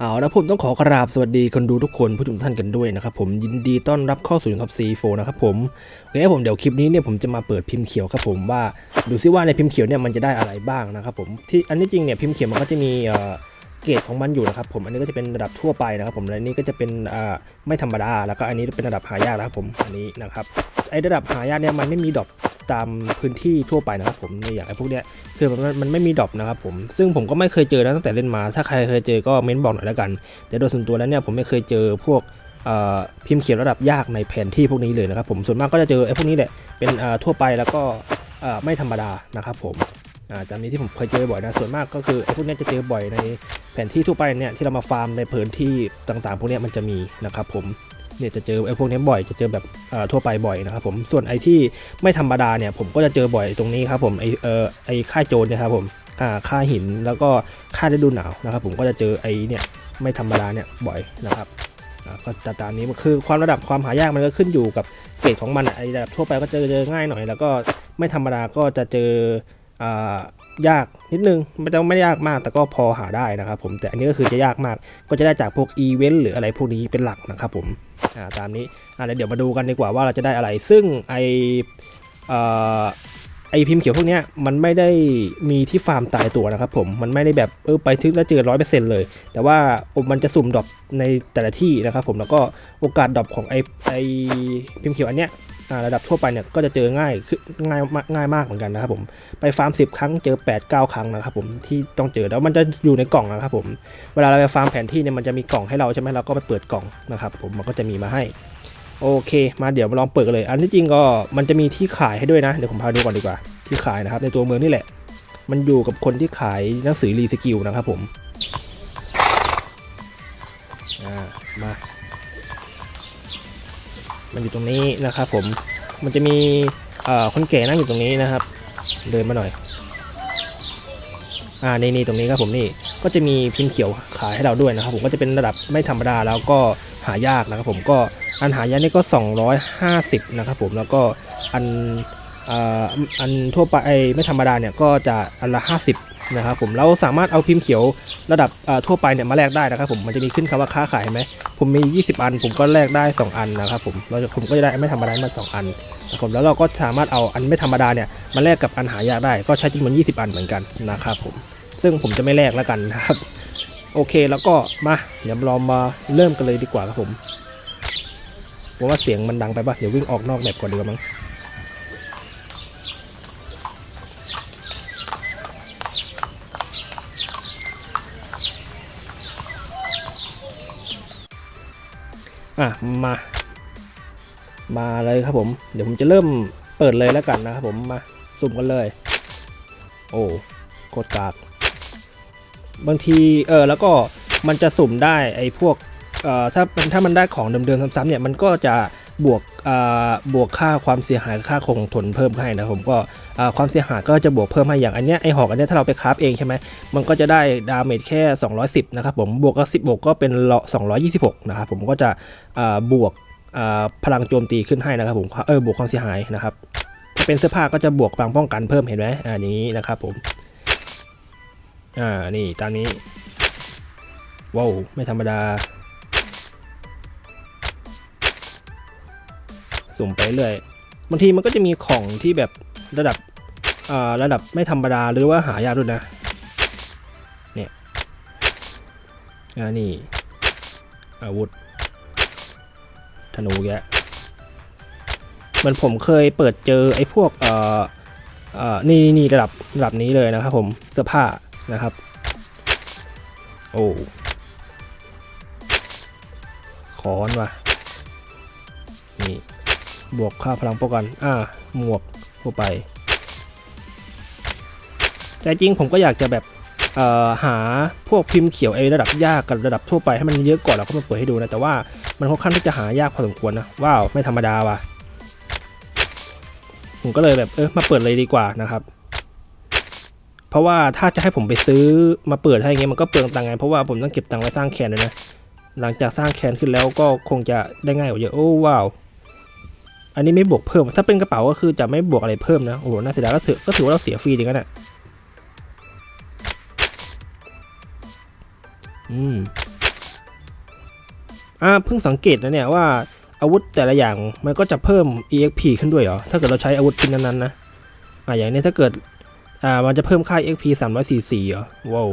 เอาละผมต้องขอกราบสวัสดีคนดูทุกคนผู้ชมท่านกันด้วยนะครับผมยินดีต้อนรับเข้าสู่ท็อปซีโฟนะครับผมโอเคผมเดี๋ยวคลิปนี้เนี่ยผมจะมาเปิดพิมพ์เขียวครับผมว่าดูซิว่าในพิมพ์เขียวเนี่ยมันจะได้อะไรบ้างนะครับผมที่อันนี้จริงเนี่ยพิมพ์เขียวมันก็จะมีเอ่อ กรดของมันอยู่นะครับผมอันนี้ก็จะเป็นระดับทั่วไปนะครับผมและนี้ก็จะเป็นอ่าไม่ธรรมดาแล้วก็อันนี้เป็นระดับหายากนะครับผมอันนี้นะครับไอ้ระดับหายากเนี่ยมันไม่มีดอปตามพื้นที่ทั่วไปนะครับผมในอย่างไอ้พวกเนี้ยคือมันมันไม่มีดรอปนะครับผมซึ่งผมก็ไม่เคยเจอนะตั้งแต่เล่นมา ถ้าใครเคยเจอก็เม้นบอกหน่อยแล้วกันแต่โดยส่วนตัวแล้วเนี่ยผมไม่เคยเจอพวกอ่อพิมพ์เขียนระดับยากในแผนที่พวกนี้เลยนะครับผมส่วนมากก็จะเจอไอ้พวกนี้แหละเป็นอ่อทั่วไปแล้วก็อ่อไม่ธรรมดานะครับผม อาจำนี้ที่ผมเคยเจอบ่อยนะส่วนมากก็คือไอ้พวกนี้จะเจอบ่อยในแผนที่ทั่วไปเนี่ยที่เรามาฟาร์มในพื้นที่ต่างๆ พวกนี้มันจะมีนะครับผมเนี่ยจะเจอไอ้พวกนี้บ่อยจะเจอแบบทั่วไปบ่อยนะครับผมส่วนไอ้ที่ไม่ธรรมดาเนี่ยผมก็จะเจอบ่อยตรงนี้ครับผมไอเออไอค่าโจรนี่ยครับผมอ่าค่าหินแล้วก็ค่าฤดูหนาวนะครับผมก็จะเจอไอ้เนี่ยไม่ธรรมดาเนี่ยบ่อยนะครับก็จะตามนี้คือความระดับความหายากมันก็ขึ้นอยู่กับเกรดของมันไอระดับทั่วไปก็เจอเจอง่ายหน่อย แล้วก็ไม่ธรรมดาก็จะเจอ ยากนิดนึงมันจะไม่ได้ยากมากแต่ก็พอหาได้นะครับผมแต่อันนี้ก็คือจะยากมาก ก็จะได้จากพวกอีเวนต์หรืออะไรพวกนี้เป็นหลักนะครับผมตามนี้อะเดี๋ยวมาดูกันดีกว่าว่าเราจะได้อะไร ซึ่งไอ ไอพิมพ์เขียวพวกนี้มันไม่ได้มีที่ฟาร์มตายตัวนะครับผมมันไม่ได้แบบเออไปทึกแล้วเจอร้อยเปอร์เซ็นต์เลย แต่ว่ามันจะสุ่มดรอปในแต่ละที่นะครับผมแล้วก็โอกาสดรอปของไอไอพิมพ์เขียวอันเนี้ยระดับทั่วไปเนี่ยก็จะเจอง่ายคือง่ายมากง่ายมากเหมือนกันนะครับผมไปฟาร์ม 10 ครั้งเจอ 8 9 ครั้งนะครับผมที่ต้องเจอแล้วมันจะอยู่ในกล่องนะครับผมเวลาเราไปฟาร์มแผนที่เนี่ยมันจะมีกล่องให้เราใช่ไหมเราก็ไปเปิดกล่องนะครับผมมันก็จะมีมาให้ โอเค มาเดี๋ยวมาลองเปิดกันเลย อันที่จริงก็มันจะมีที่ขายให้ด้วยนะ เดี๋ยวผมพาดูก่อนดีกว่า ที่ขายนะครับ ในตัวเมืองนี่แหละ มันอยู่กับคนที่ขายหนังสือรีสกิลนะครับผมมา มันอยู่ตรงนี้นะครับผม มันจะมีเอ่อคนแก่นั่งอยู่ตรงนี้นะครับ เดินมาหน่อย อ่านี่นี่ตรงนี้ครับผมนี่ ก็จะมีพิมพ์เขียวขายให้เราด้วยนะครับ ผม ก็จะเป็นระดับไม่ธรรมดาแล้วก็หายากนะครับผม ก็ อันหายากนี่ก็ 250 นะครับผมแล้วก็อันอ่ออันทั่วไปไม่ธรรมดาเนี่ยก็จะอันละ 50 นะครับผมเราสามารถเอาพิมพ์เขียวระดับอ่อทั่วไปเนี่ยมาแลกได้นะครับผมมันจะมีขึ้นคำว่าค้าขายไหมผมมี 20 อัน ผมก็แลกได้ 2 อันนะครับผมเราจะผมก็จะได้ไม่ธรรมดามา2อันนะครับผมแล้วเราก็สามารถเอาอันไม่ธรรมดาเนี่ยมาแลกกับอันหายากได้ ก็ใช้จำนวน 20 อันเหมือนกันนะครับผมซึ่งผมจะไม่แลกแล้วกันนะครับโอเคแล้วก็มาเดี๋ยวเรามาเริ่มกันเลยดีกว่าครับผม ผมว่าเสียงมันดังไปปะเดี๋ยววิ่งออกนอกแมปก่อนดีกว่ามั้งอะมา มาเลยครับผม เดี๋ยวผมจะเริ่มเปิดเลยแล้วกันนะครับผมมาสุ่มกันเลย โอ้โคตรกาก บางทีเออแล้วก็มันจะสุ่มได้ไอ้พวก เอ่อถ้าถ้ามันได้ของเดิมๆซ้ำๆเนี่ยมันก็จะบวกบวกค่าความเสียหายค่าคงทนเพิ่มให้นะผมก็ความเสียหายก็จะบวกเพิ่มให้อย่างอันเนี้ยไอหอกอันเนี้ยถ้าเราไปคราฟเองใช่ไหมมันก็จะได้ดาเมจแค่ 210 นะครับผมบวกกับ10บวกก็เป็น226 นะครับผมก็จะบวกพลังโจมตีขึ้นให้นะครับผมเออบวกความเสียหายนะครับถ้าเป็นเสื้อผ้าก็จะบวกพลังป้องกันเพิ่มเห็นไหมอ่านี้นะครับผมอ่านี่ตามนี้ว้าวไม่ธรรมดา สุ่มไปเรื่อยบางทีมันก็จะมีของที่แบบระดับระดับไม่ธรรมดาหรือว่าหายากด้วยนะเนี่ยอ่านี่อาวุธธนูแกะเหมันผมเคยเปิดเจอไอ้พวกเอ่อเอ่อนี่นี่ระดับระดับนี้เลยนะครับผมเสื้อผ้านะครับ โอ้ขอนว่ะนี่ บวกค่าพลังป้องกัน อ่า หมวกทั่วไป แต่จริงผมก็อยากจะแบบเอ่อหาพวกพิมพ์เขียวไอระดับยากกับระดับทั่วไปให้มันเยอะก่อนแล้วก็มาเปิดให้ดูนะ แต่ว่ามันค่อนข้างที่จะหายากพอสมควรนะ ว้าว ไม่ธรรมดาว่ะ ผมก็เลยแบบเออมาเปิดเลยดีกว่านะครับ เพราะว่าถ้าจะให้ผมไปซื้อมาเปิดให้เงี้ยมันก็เปลืองตังค์ไง เพราะว่าผมต้องเก็บตังค์ไว้สร้างแคนเลยนะ หลังจากสร้างแคนขึ้นแล้วก็คงจะได้ง่ายกว่าเยอะ โอ้ว้าว อันนี้ไม่บวกเพิ่ม ถ้าเป็นกระเป๋าก็คือจะไม่บวกอะไรเพิ่มนะ โอ้โห น่าเสียดายก็ถือก็ถือว่าเราเสียฟรีจริงๆนะอืม อ่า เพิ่งสังเกตนะเนี่ยว่าอาวุธแต่ละอย่างมันก็จะเพิ่ม exp ขึ้นด้วยเหรอ ถ้าเกิดเราใช้อาวุธชิ้นนั้นๆนะ อ่าอย่างนี้ถ้าเกิด อ่า มันจะเพิ่มค่า exp 344เหรอ ว้าว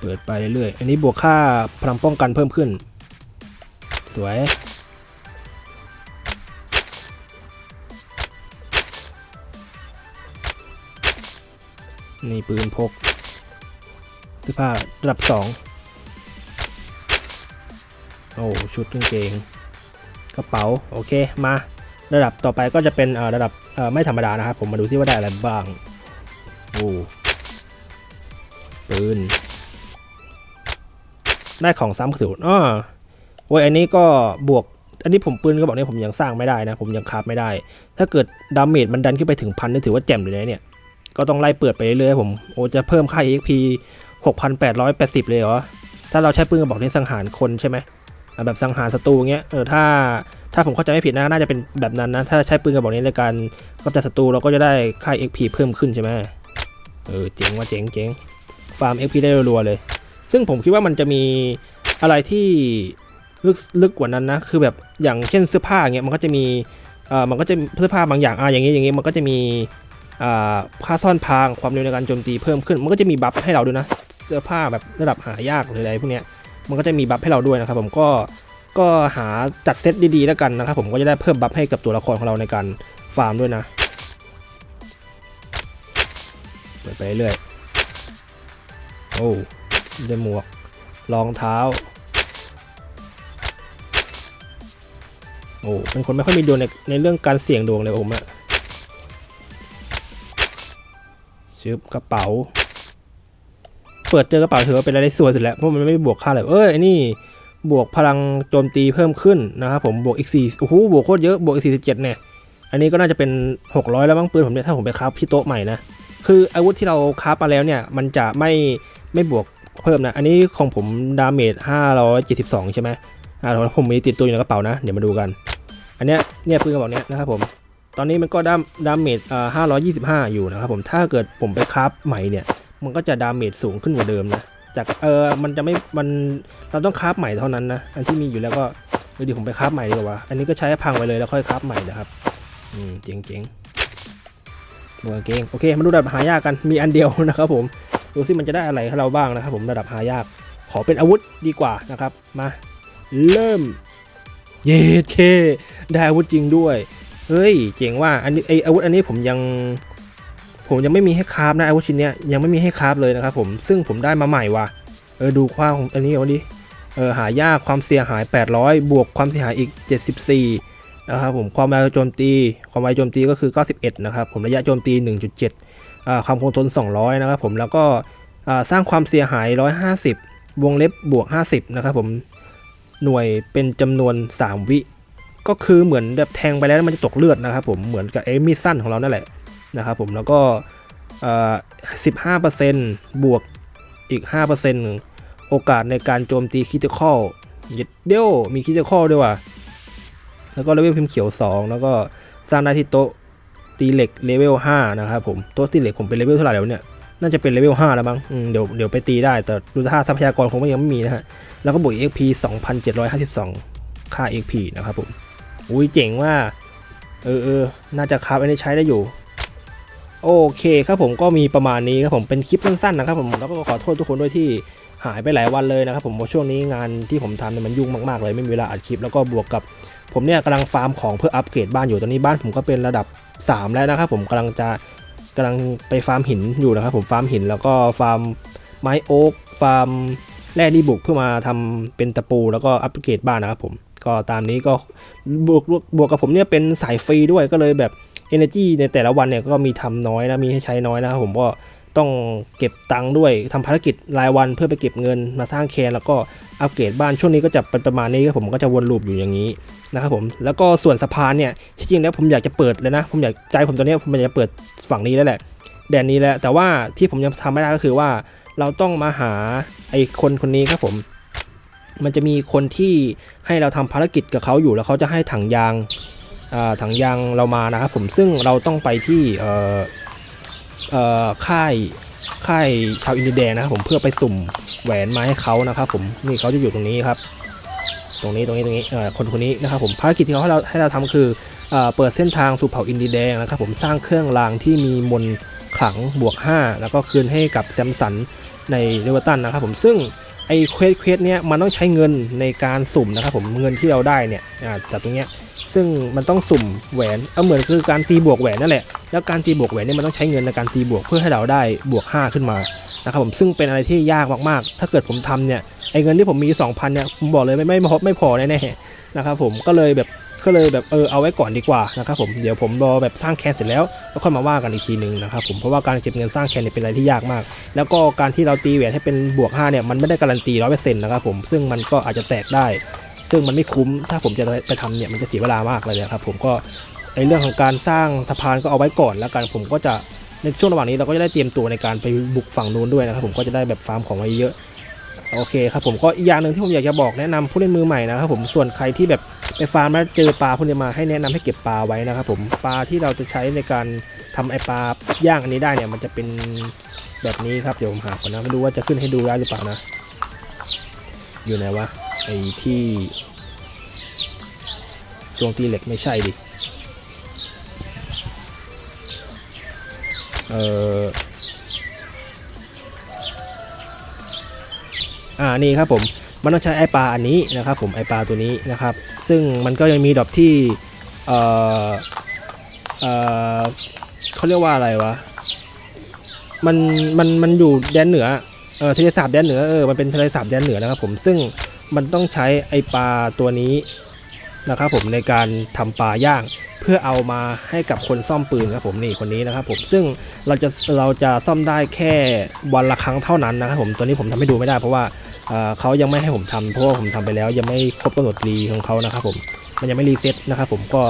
เปิดไปเรื่อยๆ อันนี้บวกค่าพลังป้องกันเพิ่มขึ้น สวย นี่ปืนพกเสื้อผ้าระดับสองโอ้ ชุดกางเกง กระเป๋า โอเค มา ระดับต่อไปก็จะเป็นระดับไม่ธรรมดานะครับ ผมมาดูที่ว่าได้อะไรบ้าง โอ้ปืน ได้ของซ้ำกระสุนอ้อโอ้ยอันนี้ก็บวก อันนี้ผมปืนก็บอกเนี่ยผมยังสร้างไม่ได้นะ ผมยังคาฟไม่ได้ ถ้าเกิดดาเมจมันดันขึ้นไปถึงพันนี่ถือว่าแจ่มเลยนะเนี่ย ก็ต้องไล่เปิดไปเรื่อยๆผมโอ้จะเพิ่มค่า EXP 6,880 เลยเหรอ ถ้าเราใช้ปืนกระบอกนี้สังหารคนใช่ไหมแบบสังหารศัตรูอย่างเงี้ย เออถ้าถ้าผมเข้าใจไม่ผิดนะน่าจะเป็นแบบนั้นนะ ถ้าใช้ปืนกระบอกนี้ในการกำจัดศัตรูเราก็จะได้ค่า XP เพิ่มขึ้นใช่ไหมเออเจ๋งว่าเจ๋งเจ๋งฟาร์ม XP ได้รัวๆเลย ซึ่งผมคิดว่ามันจะมีอะไรที่ลึกลึกกว่านั้นนะ คือแบบอย่างเช่นเสื้อผ้าเงี้ยมันก็จะมีเอ่อมันก็จะเสื้อผ้าบางอย่างอะอย่างเงี้อย่างเงี้มันก็จะมีอ่าค่าซ่อนพรางความเร็วในการโจมตีเพิ่มขึ้น มันก็จะมีบัฟให้เราด้วยนะ เสื้อผ้าแบบระดับหายากหรืออะไรพวกเนี้ยมันก็จะมีบัฟให้เราด้วยนะครับ ผมก็ก็หาจัดเซตดีๆแล้วกันนะครับผมก็จะได้เพิ่มบัฟให้กับตัวละครของเราในการฟาร์มด้วยนะเปิดไปเรื่อยโอ้ ได้หมวกรองเท้า โอ้เป็นคนไม่ค่อยมีดวงในในเรื่องการเสี่ยงดวงเลยผมอะชึบกระเป๋า เปิดเจอกระเป๋าถือว่าเป็นอะไรที่สวยสุดแล้วเพราะมันไม่บวกค่าอะไรเอ้ยไอ้นี่บวกพลังโจมตีเพิ่มขึ้นนะครับผมบวกอีกสี่โอ้โหบวกโคตรเยอะบวกอีกสี่สิบเจ็ดเนี่ยอันนี้ก็น่าจะเป็นหกร้อยแล้วบ้างปืนผมเนี่ยถ้าผมไปคราฟที่โต๊ะใหม่นะคืออาวุธที่เราคราฟมาแล้วเนี่ยมันจะไม่ไม่บวก เพิ่มนะ อันนี้ของผมดาเมจห้าร้อยเจ็ดสิบสองใช่ไหมอ่าผมมีติดตัวอยู่ในกระเป๋านะ เดี๋ยวมาดูกัน อันเนี้ยเนี่ยปืนกระบอกเนี้ยนะครับผม ตอนนี้มันก็ดามดาเมจอ่าห้าร้อยู่นะครับผม ถ้าเกิดผมไปคราฟใหม่เนี่ย มันก็จะดาเมจสูงขึ้นกว่าเดิมนะ จากเออ มันจะไม่ มัน เราต้องคราฟใหม่เท่านั้นนะ อันที่มีอยู่แล้วก็เดี๋ยวผมไปคราฟใหม่ดีกว่า อันนี้ก็ใช้พังไปเลยแล้วค่อยคราฟใหม่นะครับ อืมเจ๋งเจ๋งๆบัวเกงโอเค มาดูดับหายากกัน มีอันเดียวนะครับผม ดูสิมันจะได้อะไรให้เราบ้างนะครับผมระดับหายาก ขอเป็นอาวุธดีกว่านะครับมาเริ่มเยดเคได้อาวุธจริงด้วยเฮ้ยเจ๋งว่าอันนี้ไออาวุธอันนี้ผมยังผมยังไม่มีให้คราฟนะอาวุธชิ้นเนี้ยยังไม่มีให้คราฟเลยนะครับผมซึ่งผมได้มาใหม่ว่ะเออดูความของอันนี้เอาดิเออหายากความเสียหาย 800 บวกความเสียหายอีก 74นะครับผมความไวโจมตี ความไวโจมตีก็คือ 91 นะครับผมระยะโจมตี 1.7อ่า ความคงทน 200 นะครับผมแล้วก็สร้างความเสียหาย 150 วงเล็บบวก 50 นะครับผมหน่วยเป็นจำนวน 3 วิ ก็คือเหมือนแบบแทงไปแล้วมันจะตกเลือดนะครับผมเหมือนกับเอมิสั้นของเรานั่นแหละนะครับผมแล้วก็สิบห้าเปอ่อ15%บวกอีก5%โอกาสในการโจมตีคิ t ิคอลเดียวมีคิ t ิคอลด้วยว่ะแล้วก็เลเวลพิมพ์เขียว2แล้วก็สร้างได้ที่โต๊ะ ตีเหล็กเลเวล5นะครับผมต๊ะตีเหล็กผมเป็นเลเวลเท่าไหร่แล้วเนี่ยน่าจะเป็นเลเวล5แล้วมั้งเดี๋ยวเดี๋ยวไปตีได้ แต่ดูท่าทรัพยากรคงยังไม่มีนะฮะ แล้วก็บวก XP 2,752 ค่า XP นะครับผม อุ้ยเจ๋งว่า เออเออน่าจะครับอันนี้ใช้ได้อยู่ โอเคครับผมก็มีประมาณนี้ครับผมเป็นคลิปสั้นๆนะครับผม แล้วก็ขอโทษทุกคนด้วยที่หายไปหลายวันเลยนะครับผมเพราะช่วงนี้งานที่ผมทำเนี่ยมันยุ่งมากๆเลยไม่มีเวลาอัดคลิปแล้วก็บวกกับ ผมเนี่ยกำลังฟาร์มของเพื่ออัปเกรดบ้านอยู่ตอนนี้บ้านผมก็เป็นระดับ 3 แล้วนะครับผมกำลังจะกำลังไปฟาร์มหินอยู่นะครับผมฟาร์มหินแล้วก็ฟาร์มไม้โอ๊กฟาร์มแร่ดีบุกเพื่อมาทำเป็นตะปูแล้วก็อัปเกรดบ้านนะครับผมก็ตามนี้ก็บวกบวกกับผมเนี่ยเป็นสายฟรีด้วยก็เลยแบบ Energy ในแต่ละวันเนี่ยก็มีทำน้อยนะมีให้ใช้น้อยนะครับผมก็ต้องเก็บตังค์ด้วยทำภารกิจรายวันเพื่อไปเก็บเงินมาสร้างแคนแล้วก็อัปเกรดบ้านช่วงนี้ก็จะเป็นประมาณนี้ครับผมก็จะวนลูปอยู่อย่างนี้ นะครับผมแล้วก็ส่วนสะพานเนี่ยที่จริงแล้วผมอยากจะเปิดเลยนะ ผมอยากใจผมตอนนี้ผมอยากจะเปิดฝั่งนี้แล้วแหละแดนนี้แล้วแต่ว่าที่ผมยังทำไม่ได้ก็คือว่า เราต้องมาหาไอ้คนคนนี้ครับผม มันจะมีคนที่ให้เราทำภารกิจกับเขาอยู่แล้วเขาจะให้ถังยางถังยางเรามานะครับผมซึ่งเราต้องไปที่เออเออค่ายค่ายชาวอินเดียนะครับผมเพื่อไปสุ่มแหวนมาให้เขานะครับผมนี่เขาจะอยู่ตรงนี้ครับ ตรงนี้ตรงนี้ตรงนี้คนคนนี้นะครับผมภารกิจที่เขาให้เราให้เราทำคือเอเปิดเส้นทางสู่เผ่าอินดีแดงนะครับผมสร้างเครื่องรางที่มีมนขลังบวก 5 แล้วก็คืนให้กับแซมสันในเรเวอร์ตันนะครับผมซึ่ง ไอ้เควสเควสเนี้ยมันต้องใช้เงินในการสุ่มนะครับผมเงินที่เราได้เนี่ยจากตรงเนี้ยซึ่งมันต้องสุ่มแหวนเอาเหมือนคือการตีบวกแหวนนั่นแหละแล้วการตีบวกแหวนเนี่ยมันต้องใช้เงินในการตีบวกเพื่อให้เราได้บวก 5 ขึ้นมานะครับผมซึ่งเป็นอะไรที่ยากมากๆ ถ้าเกิดผมทำเนี่ยไอ้เงินที่ผมมี 2,000เนี่ยผมบอกเลยไม่ไม่ไม่พอไม่พอแน่ๆนะครับผมก็เลยแบบ ก็เลยแบบเออเอาไว้ก่อนดีกว่านะครับผมเดี๋ยวผมรอแบบสร้างแคนเสร็จแล้วแล้วค่อยมาว่ากันอีกทีหนึ่งนะครับผมเพราะว่าการเก็บเงินสร้างแคนเนี่ยเป็นอะไรที่ยากมาก แล้วก็การที่เราตีแหวนให้เป็นบวก5เนี่ยมันไม่ได้การันตีร้อยเปอร์เซ็นต์นะครับผมซึ่งมันก็อาจจะแตกได้ ซึ่งมันไม่คุ้มถ้าผมจะไปทำเนี่ยมันจะเสียเวลามากเลยนะครับผมก็ไอเรื่องของการสร้างสะพานก็เอาไว้ก่อนแล้วกันผมก็จะในช่วงระหว่างนี้เราก็จะได้เตรียมตัวในการไปบุกฝั่งนู้นด้วยนะครับผมก็จะได้แบบฟาร์มของไว้เยอะโอเคครับผมก็อีกอย่างหนึ่งที่ผมอยากจะบอกแนะนำผู้เล่นมือใหม่นะครับผมส่วนใครที่แบบ ไปฟาร์มแล้วเจอปลาพวกนี้มาให้แนะนำให้เก็บปลาไว้นะครับผมปลาที่เราจะใช้ในการทำไอปลาย่างอันนี้ได้เนี่ย มันจะเป็นแบบนี้ครับเดี๋ยวผมหาก่อนนะไม่รู้ว่าจะขึ้นให้ดูได้หรือเปล่านะ อยู่ไหนวะไอที่ช่วงตีเหล็กไม่ใช่ดิเอออ่านี่ครับผมมันต้องใช้ไอปลาอันนี้นะครับ ผมไอปลาตัวนี้นะครับ ซึ่งมันก็ยังมีดอกที่เออเออเขาเรียกว่าอะไรวะ มันมันมันอยู่แดนเหนือเออทะเลสาบแดนเหนือเออมันเป็นทะเลสาบแดนเหนือนะครับผมซึ่งมันต้องใช้ไอปลาตัวนี้นะครับผมในการทำปลาย่าง เพื่อเอามาให้กับคนซ่อมปืนครับผมนี่คนนี้นะครับผมซึ่งเราจะเราจะซ่อมได้แค่วันละครั้งเท่านั้นนะครับผมตัวนี้ผมทำให้ดูไม่ได้เพราะว่า เขายังไม่ให้ผมทำเพราะว่าผมทำไปแล้ว ยังไม่ครบกำหนดรีของเขานะครับผมมันยังไม่รีเซ็ตนะครับผมก็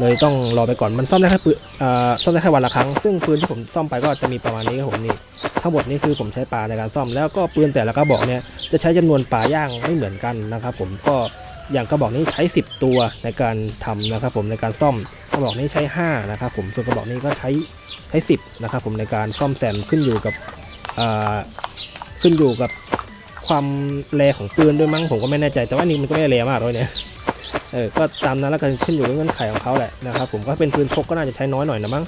เลยต้องรอไปก่อนมันซ่อมได้แค่ปืนซ่อมได้แค่วันละครั้ง ซึ่งปืนที่ผมซ่อมไปก็จะมีประมาณนี้ครับผมนี่ทั้งหมดนี้คือผมใช้ปลาในการซ่อมแล้วก็ปืนแต่ละกระบอกเนี่ยจะใช้จำนวนปลาย่างไม่เหมือนกันนะครับ ผมก็อย่างกระบอกนี้ใช้ 10 ตัวในการทำนะครับ ผมในการซ่อมกระบอกนี้ใช้ 5 นะครับ ผมส่วนกระบอกนี้ก็ใช้ใช้ 10 นะครับ ผมในการซ่อมแซมขึ้นอยู่กับขึ้นอยู่กับ ความแรงของปืนด้วยมั้งผมก็ไม่แน่ใจ แต่ว่านี่มันก็ไม่แรงมากเลยเนี่ยเออก็ตามนั้นแล้วกันขึ้นอยู่กับเงื่อนไขของเขาแหละนะครับผมก็เป็นปืนพกก็น่าจะใช้น้อยหน่อยนะมั้ง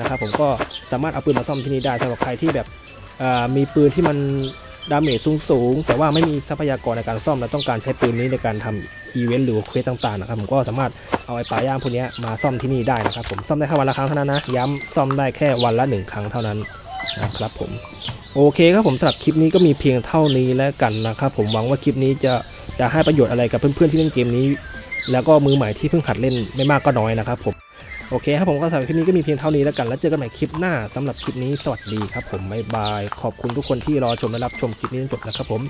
นะครับผมก็สามารถเอาปืนมาซ่อมที่นี่ได้สำหรับใครที่แบบอ่ามีปืนที่มันดาเมจสูงๆแต่ว่าไม่มีทรัพยากรในการซ่อมและต้องการใช้ปืนนี้ในการทำอีเวนต์หรือเควสต่างๆนะครับผมก็สามารถเอาไอ้ปลาย่างพวกนี้มาซ่อมที่นี่ได้นะครับผมซ่อมได้แค่วันละครั้งเท่านั้นนะย้ำซ่อมได้แค่วันละหนึ่งครั้งเท่านั้น นะครับผมโอเคครับผมสำหรับคลิปนี้ก็มีเพียงเท่านี้แล้วกันนะครับผมหวังว่าคลิปนี้จะจะให้ประโยชน์อะไรกับเพื่อนๆที่เล่นเกมนี้ แล้วก็มือใหม่ที่เพิ่งหัดเล่นไม่มากก็น้อยนะครับผมโอเคครับผมก็สำหรับคลิปนี้ก็มีเพียงเท่านี้แล้วกัน แล้วเจอกันใหม่คลิปหน้าสำหรับคลิปนี้สวัสดีครับผมบ๊ายบาย ขอบคุณทุกคนที่รอชมและรับชมคลิปนี้จนจบนะครับผม